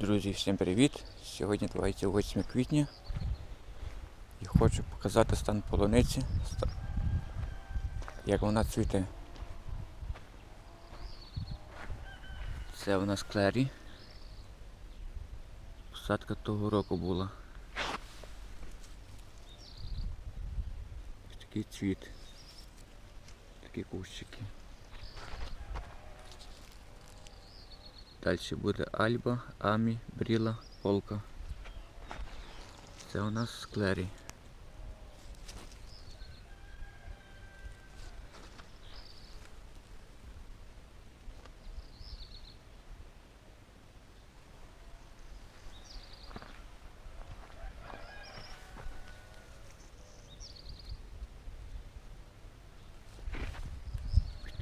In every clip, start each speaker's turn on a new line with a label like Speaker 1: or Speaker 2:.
Speaker 1: Друзі, всім привіт! Сьогодні 28 квітня і хочу показати стан полуниці, як вона цвіте. Це у нас клері. Посадка того року була. Такий цвіт. Такі кущики. Далі буде Альба, Амі, Бріла, Полка. Це у нас склері.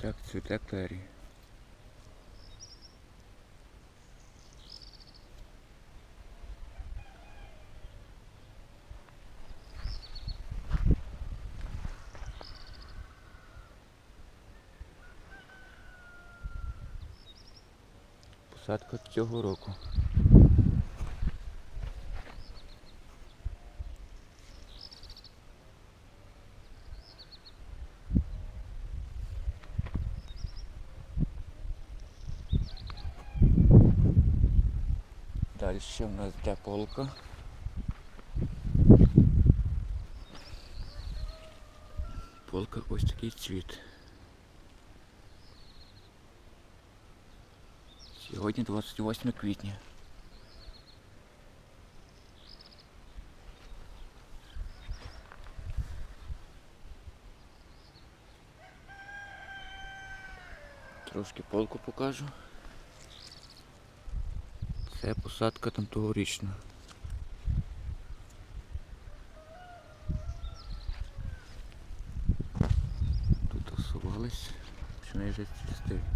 Speaker 1: Так, цвіте клері. Посадка цього року. Далі ще у нас йде полка. Полка ось такий цвіт. Сьогодні 28 квітня. Трошки полку покажу. Це посадка там тогорічна. Тут осувались, починає вже цвісти.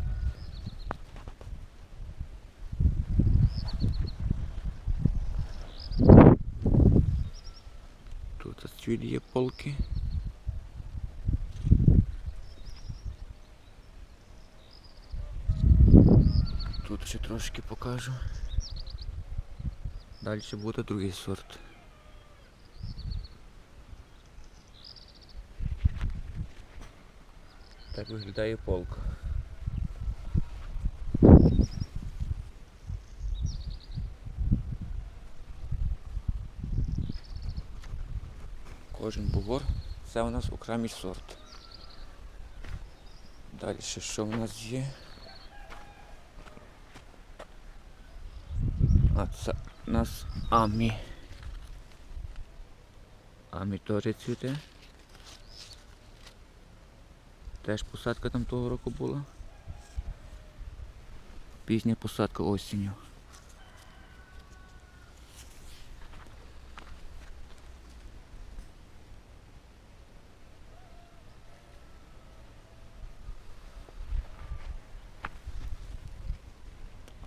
Speaker 1: Тут цвіт є полки. Тут ще трошки покажу. Далі буде другий сорт. Так виглядає полка. Кожен бугор це у нас окремий сорт. Далі що в нас є? А це у нас Амі. Амі теж цвіте. Теж посадка там того року була. Пізня посадка осінню.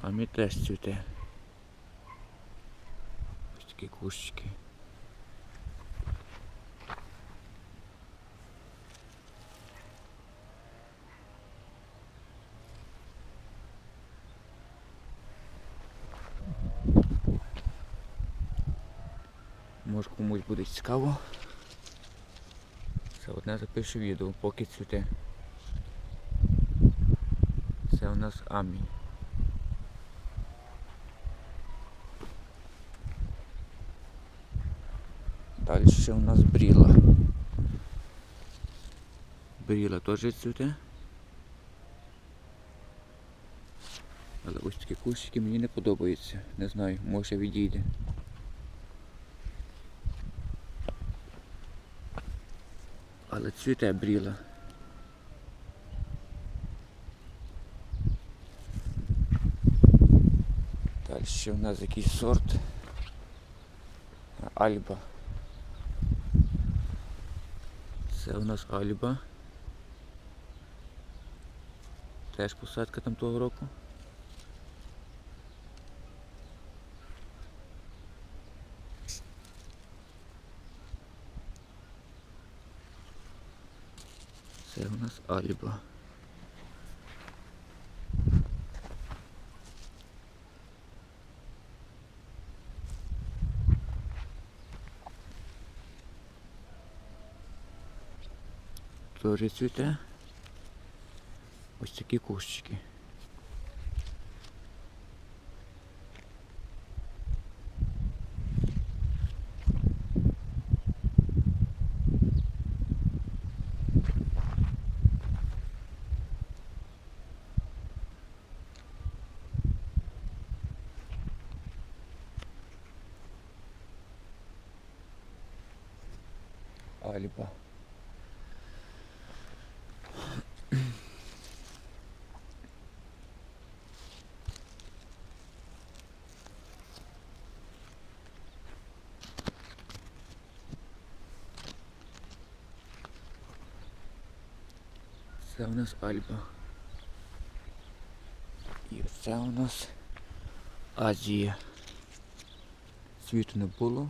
Speaker 1: Амі теж цвіте. Ось такі кущики. Може комусь буде цікаво. Це одне запишу відео, поки цвіте. Це у нас Амі. Далі у нас бріла. Бріла теж цвіте. Але ось такі кущики мені не подобаються. Не знаю, може відійде. Але цвіте бріла. Далі ще в нас якийсь сорт. Альба. Це у нас Альба. Теж посадка там того року. Це у нас Альба. Теж цвіте. Ось такі кущики. Альба. Це у нас Альба. І це у нас Азія. Цвіту не було,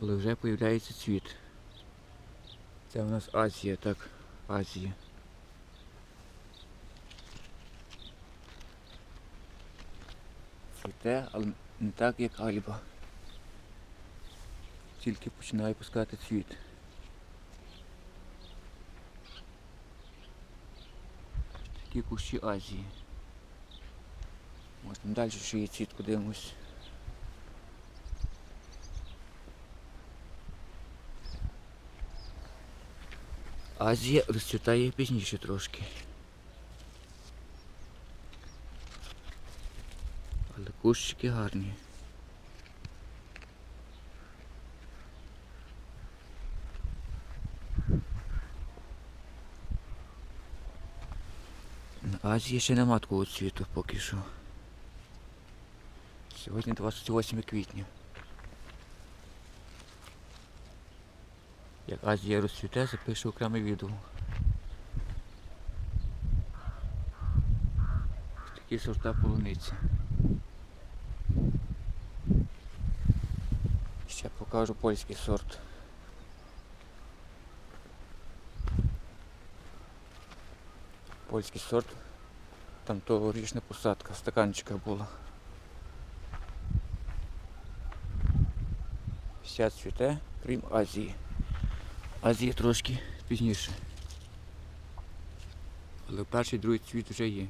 Speaker 1: але вже появляється цвіт. Це у нас Азія, так, Азія. Цвіте, але не так, як Альба. Тільки починає пускати цвіт. Такі кущі Азії. Ось далі ще є чітко дивимось. Азія розцвітає пізніше трошки. Але кущики гарні. На Азії ще нема такого цвіту поки що. Сьогодні 28 квітня. Як Азія розцвіте, запишу окреме відео. Такі сорта полуниці. Ще покажу польський сорт. Польський сорт. Там тогорічна посадка в стаканчиках була. Вся цвіте, крім Азії. Азія трошки пізніше. Але перший другий цвіт вже є.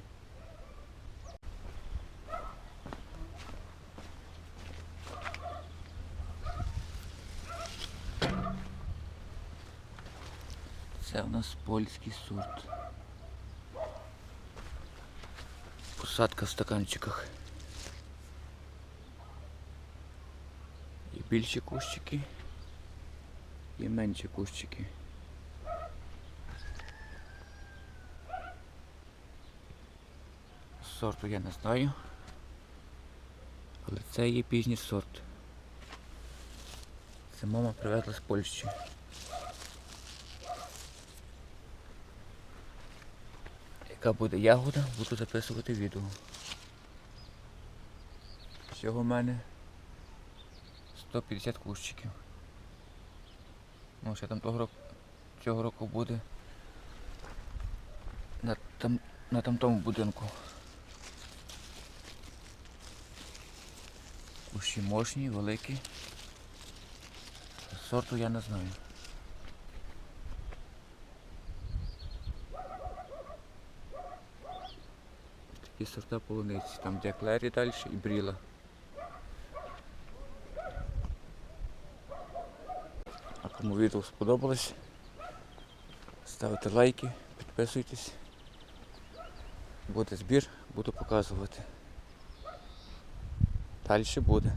Speaker 1: Це у нас польський сорт. Посадка в стаканчиках. І більші кущики, і менші кущики. Сорту я не знаю. Але це є пізній сорт. Це мама привезла з Польщі. Яка буде ягода, буду записувати відео. Всього в мене 150 кущиків. Ну, ще там того року, цього року буде на, там, на тамтому будинку. Кущі мощні, великі. Сорту я не знаю. Такі сорта полуниці. Там де далі і бріла. А кому відео сподобалось, ставте лайки, підписуйтесь. Буде збір, буду показувати. Далі буде.